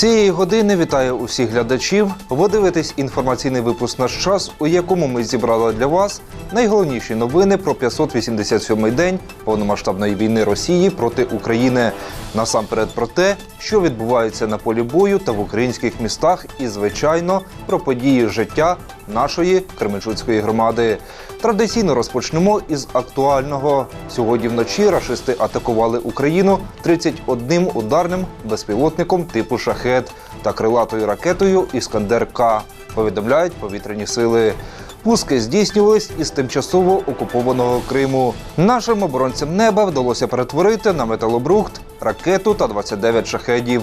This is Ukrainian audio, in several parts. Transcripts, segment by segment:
Цієї години вітаю усіх глядачів. Ви дивитесь інформаційний випуск наш час, у якому ми зібрали для вас найголовніші новини про 587-й день повномасштабної війни Росії проти України. Насамперед про те, що відбувається на полі бою та в українських містах, і звичайно про події життя нашої Кременчуцької громади. Традиційно розпочнемо із актуального. Сьогодні вночі рашисти атакували Україну 31 ударним безпілотником типу шахет та крилатою ракетою Іскандер К. Повідомляють повітряні сили. Пуски здійснювались із тимчасово окупованого Криму. Нашим оборонцям неба вдалося перетворити на металобрухт ракету та 29 шахедів,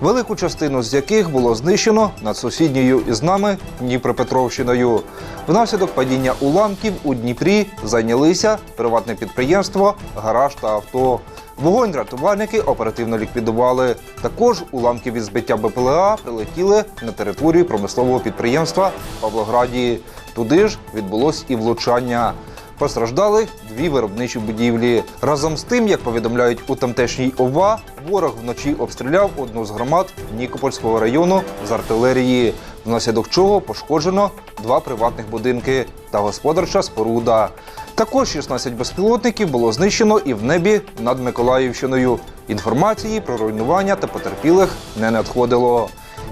велику частину з яких було знищено над сусідньою із нами Дніпропетровщиною. Внаслідок падіння уламків у Дніпрі зайнялися приватне підприємство, гараж та авто. Вогонь рятувальники оперативно ліквідували. Також уламки від збиття БПЛА прилетіли на територію промислового підприємства Павлограді. Туди ж відбулось і влучання. Постраждали дві виробничі будівлі. Разом з тим, як повідомляють у тамтешній ОВА, ворог вночі обстріляв одну з громад Нікопольського району з артилерії, внаслідок чого пошкоджено два приватних будинки та господарча споруда. Також 16 безпілотників було знищено і в небі над Миколаївщиною. Інформації про руйнування та потерпілих не надходило.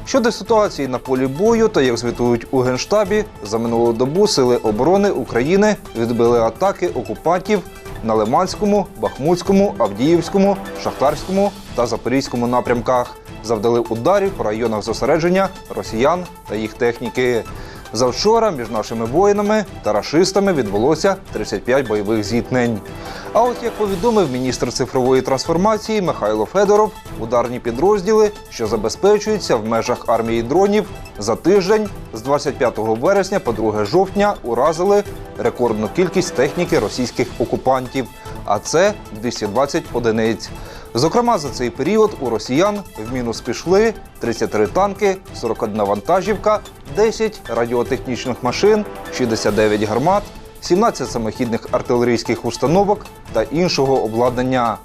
Щодо ситуації на полі бою, та як звітують у Генштабі, за минулу добу сили оборони України відбили атаки окупантів на Лиманському, Бахмутському, Авдіївському, Шахтарському та Запорізькому напрямках. Завдали ударів по районах зосередження росіян та їх техніки. Завчора між нашими воїнами та рашистами відбулося 35 бойових зіткнень. А от як повідомив міністр цифрової трансформації Михайло Федоров, ударні підрозділи, що забезпечуються в межах армії дронів, за тиждень з 25 вересня по 2 жовтня уразили рекордну кількість техніки російських окупантів, а це 220 одиниць. Зокрема, за цей період у росіян в мінус пішли 33 танки, 41 вантажівка, 10 радіотехнічних машин, 69 гармат, 17 самохідних артилерійських установок та іншого обладнання.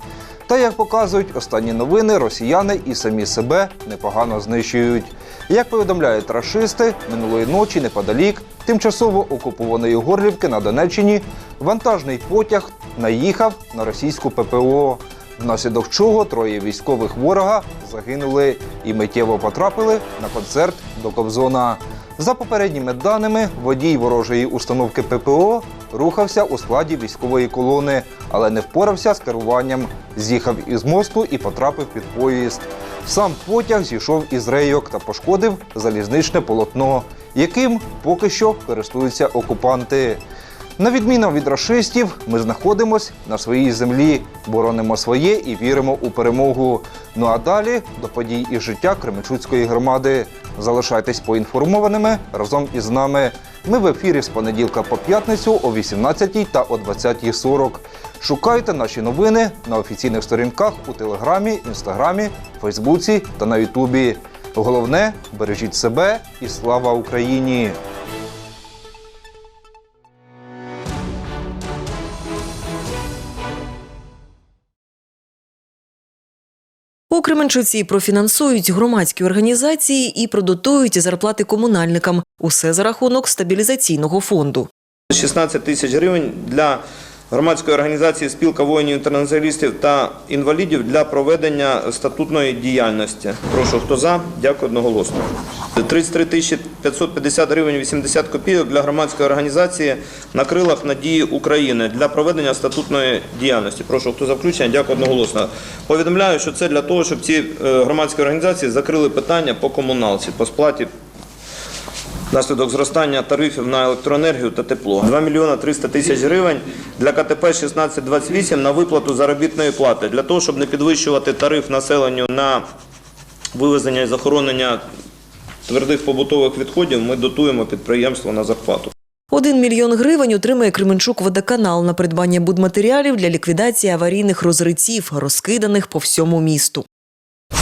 Та як показують останні новини, росіяни і самі себе непогано знищують. Як повідомляють рашисти, минулої ночі неподалік тимчасово окупованої Горлівки на Донеччині вантажний потяг наїхав на російську ППО внаслідок чого троє військових ворога загинули і миттєво потрапили на концерт до Кобзона. За попередніми даними, водій ворожої установки ППО рухався у складі військової колони, але не впорався з керуванням. З'їхав із мосту і потрапив під поїзд. Сам потяг зійшов із рейок та пошкодив залізничне полотно, яким поки що користуються окупанти. На відміну від рашистів, ми знаходимось на своїй землі, боронимо своє і віримо у перемогу. Ну а далі до подій і життя Кременчуцької громади. Залишайтесь поінформованими разом із нами. Ми в ефірі з понеділка по п'ятницю о 18 та о 20.40. Шукайте наші новини на офіційних сторінках у Телеграмі, Інстаграмі, Фейсбуці та на Ютубі. Головне бережіть себе і слава Україні! Кременчуці профінансують громадські організації і продотують зарплати комунальникам. Усе за рахунок стабілізаційного фонду. 16 тисяч гривень для громадської організації спілка воїнів-інтернаціоналістів та інвалідів для проведення статутної діяльності. Прошу, хто за? Дякую одноголосно. 33 тисячі 550 гривень 80 копійок для громадської організації на крилах надії України для проведення статутної діяльності. Прошу, хто за включення? Дякую одноголосно. Повідомляю, що це для того, щоб ці е, громадські організації закрили питання по комуналці, по сплаті Внаслідок зростання тарифів на електроенергію та тепло. 2 мільйона 300 тисяч гривень для КТП 1628 на виплату заробітної плати. Для того, щоб не підвищувати тариф населенню на вивезення і захоронення твердих побутових відходів, ми дотуємо підприємство на зарплату. Один мільйон гривень отримає Кременчук водоканал на придбання будматеріалів для ліквідації аварійних розриців, розкиданих по всьому місту.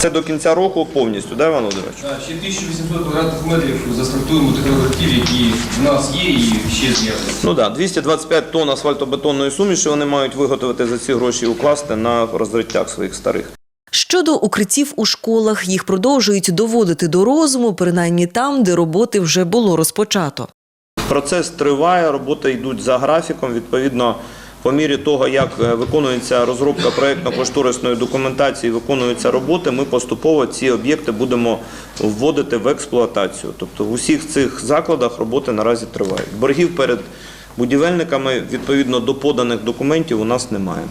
Це до кінця року повністю, да, Іван Володимирович? А, Ще 1800 квадратних метрів заасфальтуємо тих років, які в нас є і ще з'являться. Ну так, да, 225 тонн асфальтобетонної суміші вони мають виготовити за ці гроші і укласти на розриттях своїх старих. Щодо укриттів у школах, їх продовжують доводити до розуму, принаймні там, де роботи вже було розпочато. Процес триває, роботи йдуть за графіком. Відповідно, по мірі того, як е, виконується розробка проєктно-кошторисної документації, виконуються роботи, ми поступово ці об'єкти будемо вводити в експлуатацію. Тобто в усіх цих закладах роботи наразі тривають. Боргів перед будівельниками відповідно до поданих документів у нас немає.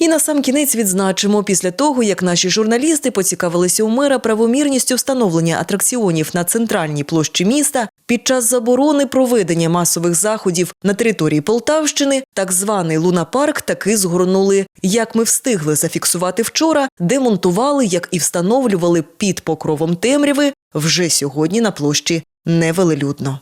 І на сам кінець відзначимо, після того, як наші журналісти поцікавилися у мера правомірністю встановлення атракціонів на центральній площі міста, під час заборони проведення масових заходів на території Полтавщини, так званий лунапарк таки згорнули. Як ми встигли зафіксувати вчора, демонтували, як і встановлювали під покровом темряви вже сьогодні на площі невелелюдно.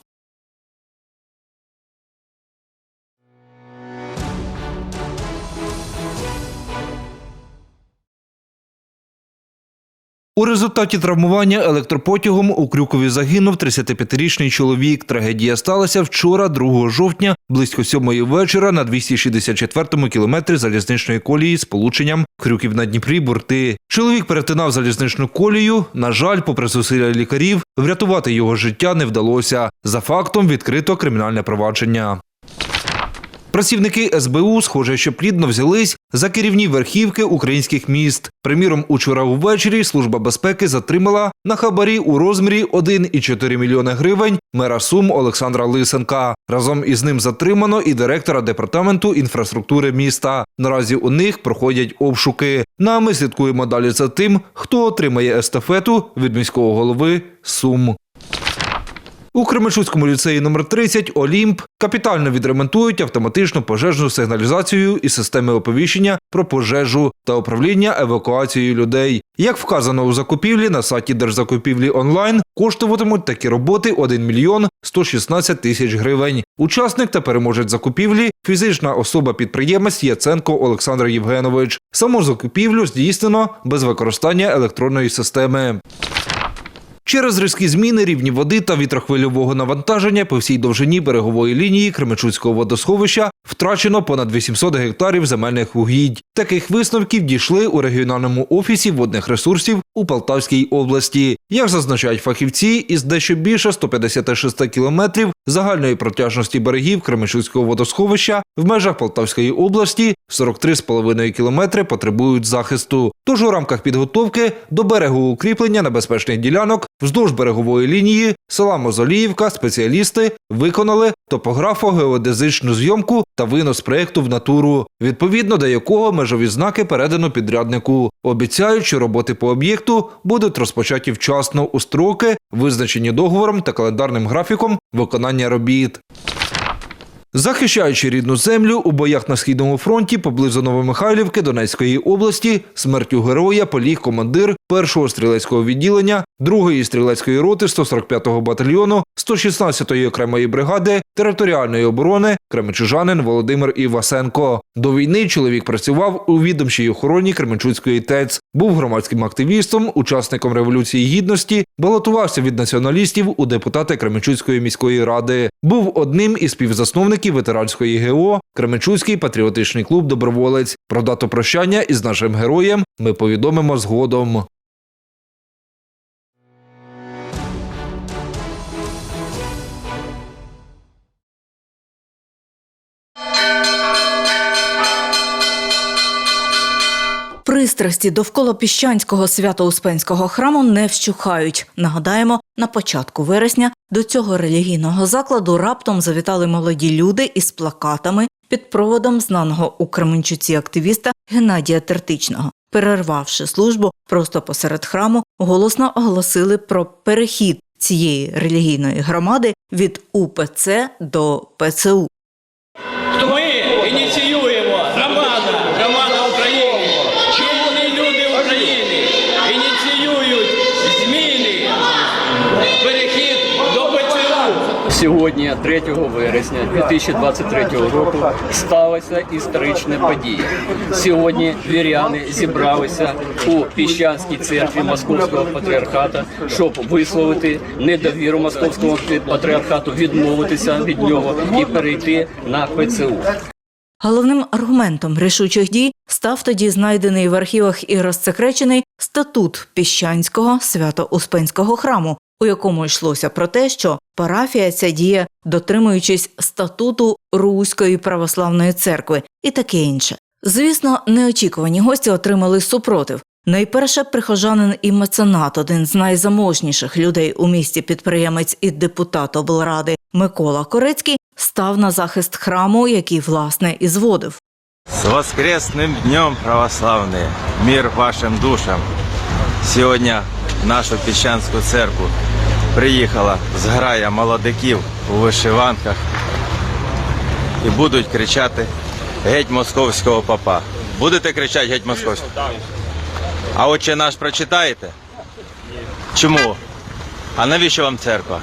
У результаті травмування електропотягом у Крюкові загинув 35-річний чоловік. Трагедія сталася вчора, 2 жовтня, близько 7 вечора на 264-му кілометрі залізничної колії з полученням Крюків на Дніпрі бурти. Чоловік перетинав залізничну колію. На жаль, попри зусилля лікарів, врятувати його життя не вдалося. За фактом відкрито кримінальне провадження. Працівники СБУ, схоже, що плідно взялись за керівні верхівки українських міст. Приміром, учора увечері Служба безпеки затримала на хабарі у розмірі 1,4 мільйони гривень мера Сум Олександра Лисенка. Разом із ним затримано і директора департаменту інфраструктури міста. Наразі у них проходять обшуки. Ну, а ми слідкуємо далі за тим, хто отримає естафету від міського голови Сум. У Кременчуцькому ліцеї номер 30 Олімп капітально відремонтують автоматичну пожежну сигналізацію і системи оповіщення про пожежу та управління евакуацією людей. Як вказано у закупівлі на сайті Держзакупівлі онлайн, коштуватимуть такі роботи 1 мільйон 116 тисяч гривень. Учасник та переможець закупівлі фізична особа-підприємець Яценко Олександр Євгенович. Саму закупівлю здійснено без використання електронної системи. Через різкі зміни рівні води та вітрохвильового навантаження по всій довжині берегової лінії Кременчуцького водосховища втрачено понад 800 гектарів земельних угідь. Таких висновків дійшли у регіональному офісі водних ресурсів у Полтавській області. Як зазначають фахівці, із дещо більше 156 кілометрів загальної протяжності берегів Кременчуцького водосховища в межах Полтавської області 43,5 кілометри потребують захисту. Тож у рамках підготовки до берегу укріплення небезпечних ділянок вздовж берегової лінії села Мозоліївка спеціалісти виконали топографо-геодезичну зйомку та винос проєкту в натуру, відповідно до якого межові знаки передано підряднику. Обіцяють, що роботи по об'єкту будуть розпочаті вчасно у строки, визначені договором та календарним графіком виконання робіт. Захищаючи рідну землю у боях на східному фронті поблизу Новомихайлівки Донецької області, смертю героя поліг командир першого стрілецького відділення другої стрілецької роти 145-го батальйону 116-ї окремої бригади територіальної оборони Кременчужанин Володимир Івасенко. До війни чоловік працював у відомчій охороні Кременчуцької ТЕЦ, був громадським активістом, учасником революції гідності, балотувався від націоналістів у депутати Кременчуцької міської ради. Був одним із співзасновників ветеранської ГО Кременчуцький патріотичний клуб Доброволець. Про дату прощання із нашим героєм ми повідомимо згодом. Пристрасті довкола піщанського свято-успенського храму не вщухають. Нагадаємо, на початку вересня до цього релігійного закладу раптом завітали молоді люди із плакатами під проводом знаного у Кременчуці активіста Геннадія Тертичного. Перервавши службу просто посеред храму, голосно оголосили про перехід цієї релігійної громади від УПЦ до ПЦУ. Ми ініціюємо Сьогодні, 3 вересня 2023 року, сталася історична подія. Сьогодні віряни зібралися у Піщанській церкві Московського патріархату, щоб висловити недовіру Московського патріархату, відмовитися від нього і перейти на ПЦУ. Головним аргументом рішучих дій став тоді знайдений в архівах і розсекречений статут Піщанського свято-успенського храму, у якому йшлося про те, що парафія ця діє, дотримуючись статуту Руської православної церкви і таке інше. Звісно, неочікувані гості отримали супротив. Найперше прихожанин і меценат, один з найзаможніших людей у місті підприємець і депутат облради Микола Корецький, став на захист храму, який власне і зводив. С воскресным днем, православные! Мир вашим душам! Сьогодні нашу Піщанську церкву приїхала зграя молодиків у вишиванках і будуть кричати геть московського папа. Будете кричати геть московського? А отче наш прочитаєте? Чому? А навіщо вам церква,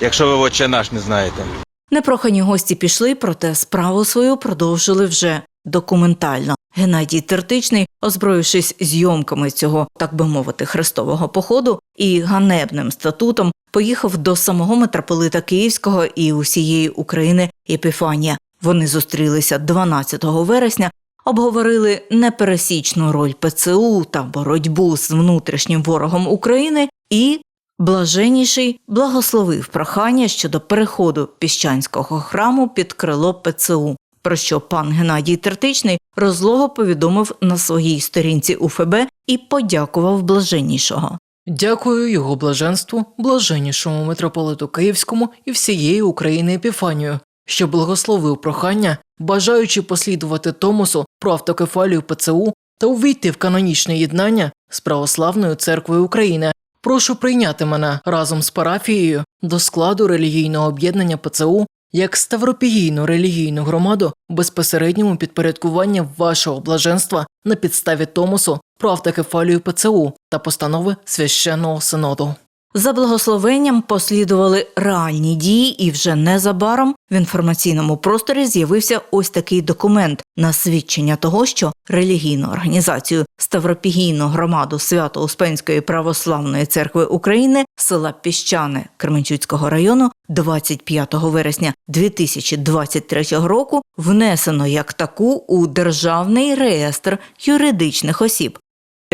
якщо ви отче наш не знаєте? Непрохані гості пішли, проте справу свою продовжили вже документально. Геннадій Тертичний, озброївшись зйомками цього, так би мовити, хрестового походу і ганебним статутом, поїхав до самого митрополита Київського і усієї України Епіфанія. Вони зустрілися 12 вересня, обговорили непересічну роль ПЦУ та боротьбу з внутрішнім ворогом України і Блаженніший благословив прохання щодо переходу піщанського храму під крило ПЦУ, про що пан Геннадій Тертичний розлого повідомив на своїй сторінці УФБ і подякував блаженнішого. Дякую його блаженству, блаженнішому митрополиту Київському і всієї України Епіфанію, що благословив прохання, бажаючи послідувати Томосу про автокефалію ПЦУ та увійти в канонічне єднання з Православною церквою України. Прошу прийняти мене разом з парафією до складу релігійного об'єднання ПЦУ як ставропігійну релігійну громаду безпосередньому підпорядкування вашого блаженства на підставі Томосу про автокефалію ПЦУ та постанови священного синоду. За благословенням послідували реальні дії, і вже незабаром в інформаційному просторі з'явився ось такий документ на свідчення того, що релігійну організацію Ставропігійну громаду Свято-Успенської православної церкви України села Піщане Кременчуцького району 25 вересня 2023 року внесено як таку у Державний реєстр юридичних осіб.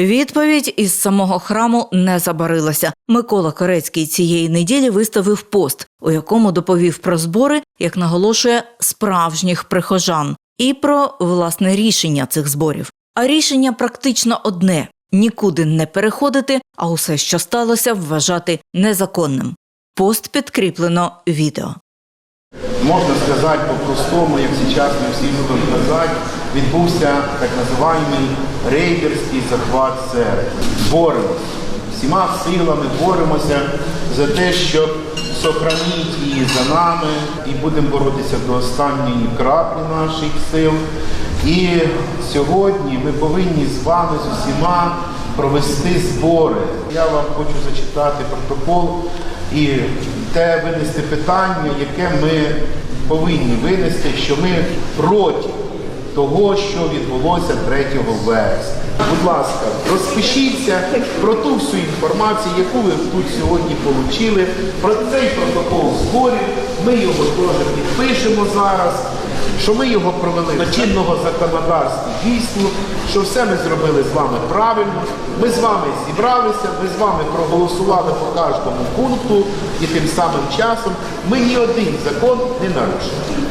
Відповідь із самого храму не забарилася. Микола Корецький цієї неділі виставив пост, у якому доповів про збори, як наголошує, справжніх прихожан, і про власне рішення цих зборів. А рішення практично одне: нікуди не переходити, а усе, що сталося, вважати незаконним. Пост підкріплено відео. Можна сказати по-простому, як зараз ми всі будемо казати, відбувся так називаємий рейдерський захват церкви. Боремося. Всіма силами боремося за те, щоб сохранити її за нами і будемо боротися до останньої краплі наших сил. І сьогодні ми повинні з вами з усіма провести збори. Я вам хочу зачитати протокол і те винести питання, яке ми повинні винести, що ми проти того, що відбулося 3 вересня. Будь ласка, розпишіться про ту всю інформацію, яку ви тут сьогодні отримали, про цей протокол зборів. Ми його теж підпишемо зараз, що ми його провели на чинного законодавства дійсно, що все ми зробили з вами правильно. Ми з вами зібралися, ми з вами проголосували по кожному пункту і тим самим часом ми ні один закон не нарушили.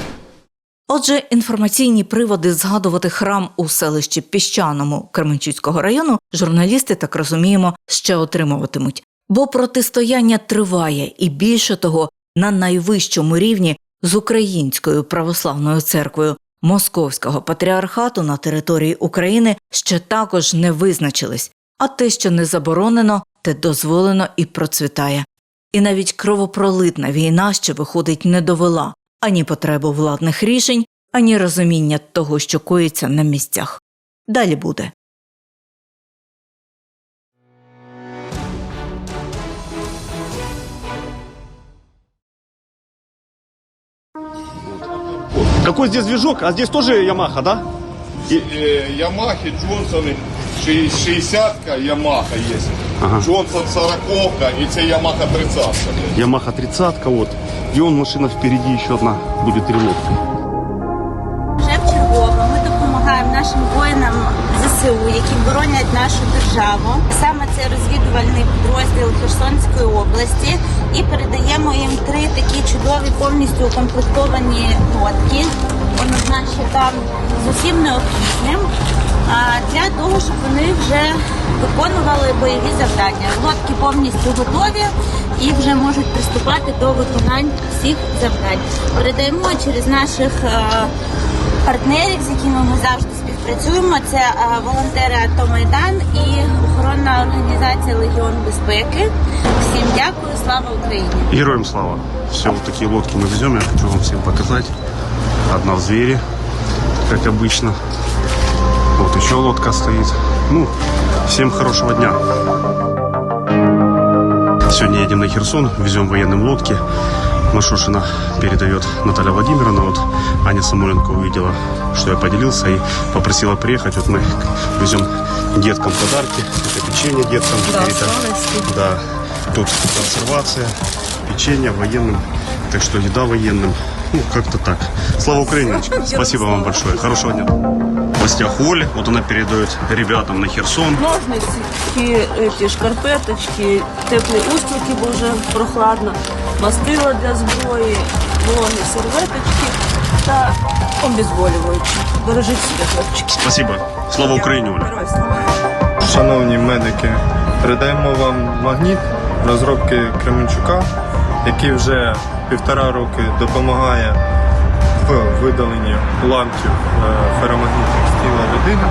Отже, інформаційні приводи згадувати храм у селищі Піщаному Кременчуцького району журналісти, так розуміємо, ще отримуватимуть. Бо протистояння триває і більше того, на найвищому рівні з Українською православною церквою Московського патріархату на території України ще також не визначились, а те, що не заборонено, те дозволено і процвітає. І навіть кровопролитна війна ще виходить не довела ані потребу владних рішень, ані розуміння того, що коїться на місцях. Далі буде. Какой здесь движок? А здесь тоже Ямаха, да? Э, Ямахи, Джонсоны 60-ка Ямаха есть. Джонсон 40-ка и це Ямаха 30-ка. Ямаха 30 вот. И он машина впереди еще одна будет ремонт. Вже в чергове нашим воїнам ЗСУ, які боронять нашу державу. Саме це розвідувальний підрозділ Херсонської області. І передаємо їм три такі чудові, повністю укомплектовані лодки. Одна ще там з усім необхідним. Для того, щоб вони вже виконували бойові завдання. Лодки повністю готові і вже можуть приступати до виконань всіх завдань. Передаємо через наших е, партнерів, з якими ми завжди співпрацюємо. Це е, волонтери АТО Майдан і охоронна організація Легіон безпеки. Всім дякую, слава Україні! Героям слава. Все, вот такие лодки мы везем, я хочу вам всем показать. Одна в звере, как обычно. Вот еще лодка стоит. Ну, всем хорошего дня. Сегодня едем на Херсон, везем военным лодки. Машошина передает Наталья Владимировна. Вот Аня Самойленко увидела, что я поделился и попросила приехать. Вот мы везем деткам подарки. Это печенье деткам. Это- Да. Тут консервация, печенье военным. Так что еда военным. Ну, как-то так. Слава Украине! Анечка. Спасибо вам большое. Хорошего дня. В гостях Оля. Вот она передает ребятам на Херсон. Ножниці, ті шкарпеточки, теплі устрики, бо вже прохладно, Мастила для зброї, вологі серветочки та обезболювачі. Бережіть себе, хлопчики. Спасибо. Слава Україні, Оля. Шановні медики, передаємо вам магніт розробки Кременчука, який вже півтора роки допомагає в видаленні уламків е, феромагнітних тіла людини.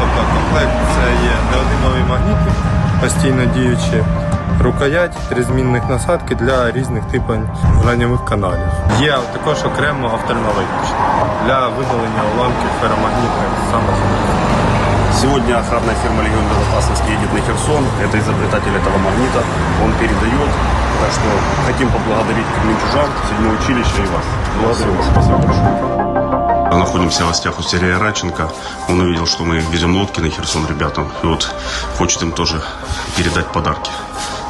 Тобто комплект це є неодинові магніти, постійно діючі рукоять, тризмінних насадки для різних типів ранньових каналів. Є також окремо офтальмологічні для видалення уламків феромагнітних саме з Сегодня охранная фирма Легион Безопасности едет на Херсон. Это изобретатель этого магнита. Он передает. Так что хотим поблагодарить Кременчужан, седьмое училище и вас. Благодарю вас. Спасибо большое. Находимся в гостях у Сергея Радченко. Он увидел, что мы везем лодки на Херсон ребятам. И вот хочет им тоже передать подарки.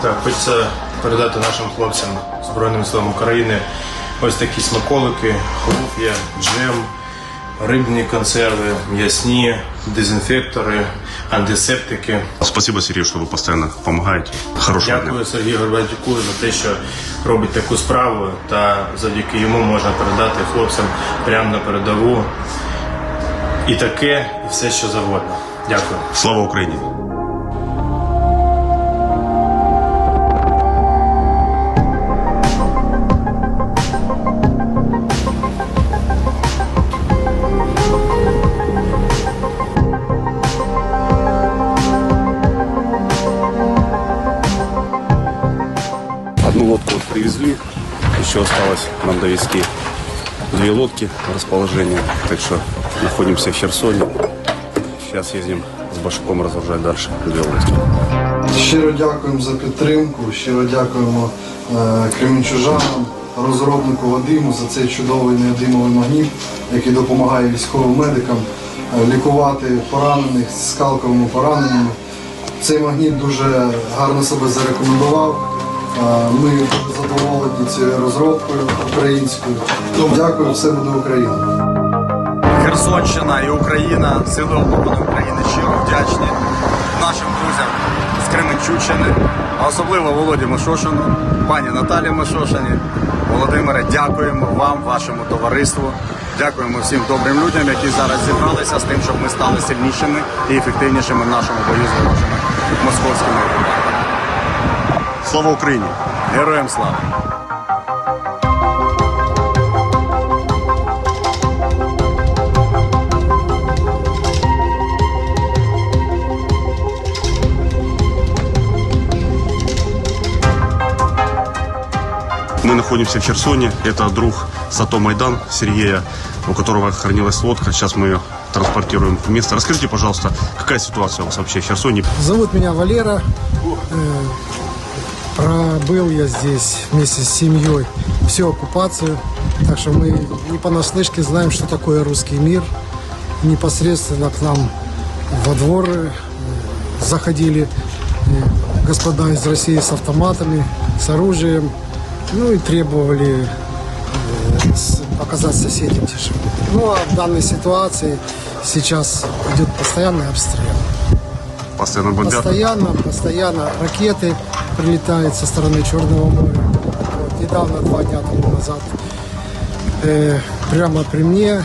Так, хочеться передати нашим хлопцям Збройним силам України ось такі смаколики, є, джем, рибні консерви, м'ясні, дезінфектори, антисептики. Спасибо, Сергей, что вы постоянно помогаете. Хорошего дня. Дякую Сергію Горбатюку за те, що робить таку справу, та завдяки йому можна передати хлопцям прямо на передову і таке, і все, що завгодно. Дякую. Слава Украине! Еще осталось нам довести две лодки в расположение. Так что находимся в Херсоне. Сейчас ездим с Башаком разгружать дальше две лодки. Щиро дякуємо за підтримку, щиро дякуємо е, кременчужанам, розробнику Вадиму за цей чудовий неодимовий магніт, який допомагає військовим медикам е, лікувати поранених з скалковими пораненнями. Цей магніт дуже гарно себе зарекомендував. Ми задоволені цією розробкою українською. Дякую, все буде Україна. Херсонщина і Україна, Сили оборони України щиро вдячні нашим друзям з Кременчуччини, а особливо Володі Мишошину, пані Наталі Мишошині. Володимире, дякуємо вам, вашому товариству. Дякуємо всім добрим людям, які зараз зібралися з тим, щоб ми стали сильнішими і ефективнішими в нашому бою з ворожими Слава Україні! Героям слава! Мы находимся в Херсоне. Это друг Сато Майдан Сергея, у которого хранилась лодка. Сейчас мы ее транспортируем в место. Расскажите, пожалуйста, какая ситуация у вас вообще в Херсоне? Зовут меня Валера. Пробыл я здесь вместе с семьей всю оккупацию. Так что мы не понаслышке знаем, что такое русский мир. Непосредственно к нам во двор э, заходили э, господа из России с автоматами, с оружием. Ну и требовали э, показать соседям тишину. Ну а в данной ситуации сейчас идет постоянный обстрел. Постоянно бомбят. Постоянно, постоянно ракеты прилетают со стороны Черного моря. Вот, недавно, два дня тому назад, э, прямо при мне, э,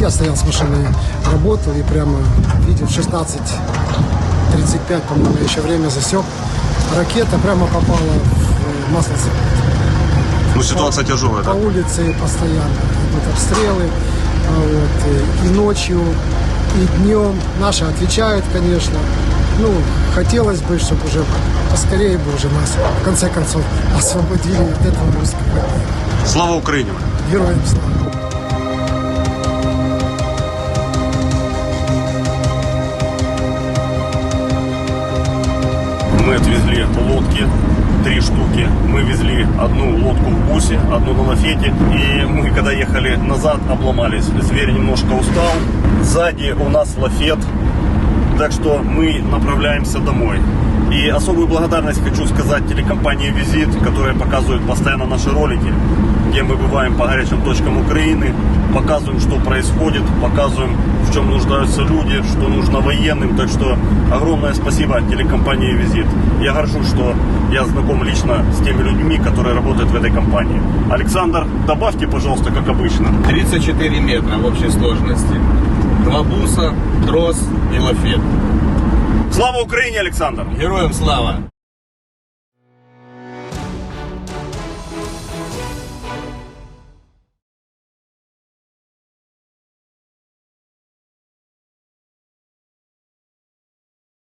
я стоял с машиной, работал и прямо видел в 16.35, по-моему, я еще время засек, ракета прямо попала в э, масло Ну, ситуация тяжелая, По да? улице постоянно идут обстрелы, а вот, э, и ночью, и днем. Наши отвечают, конечно. Ну, хотелось бы, чтобы уже поскорее бы уже нас, в конце концов, освободили от этого русского. Слава Украине! Героям слава! Мы отвезли лодки, три штуки. Мы везли одну лодку в бусе, одну на лафете. И мы, когда ехали назад, обломались. Зверь немножко устал. Сзади у нас лафет. Так что мы направляемся домой. И особую благодарность хочу сказать телекомпании «Визит», которая показывает постоянно наши ролики, где мы бываем по горячим точкам Украины, показываем, что происходит, показываем, в чем нуждаются люди, что нужно военным. Так что огромное спасибо телекомпании «Визит». Я горжусь, что я знаком лично с теми людьми, которые работают в этой компании. Александр, добавьте, пожалуйста, как обычно. 34 метра в общей сложности. Два буса, трос и лафет. Слава Украине, Александр! Героям слава!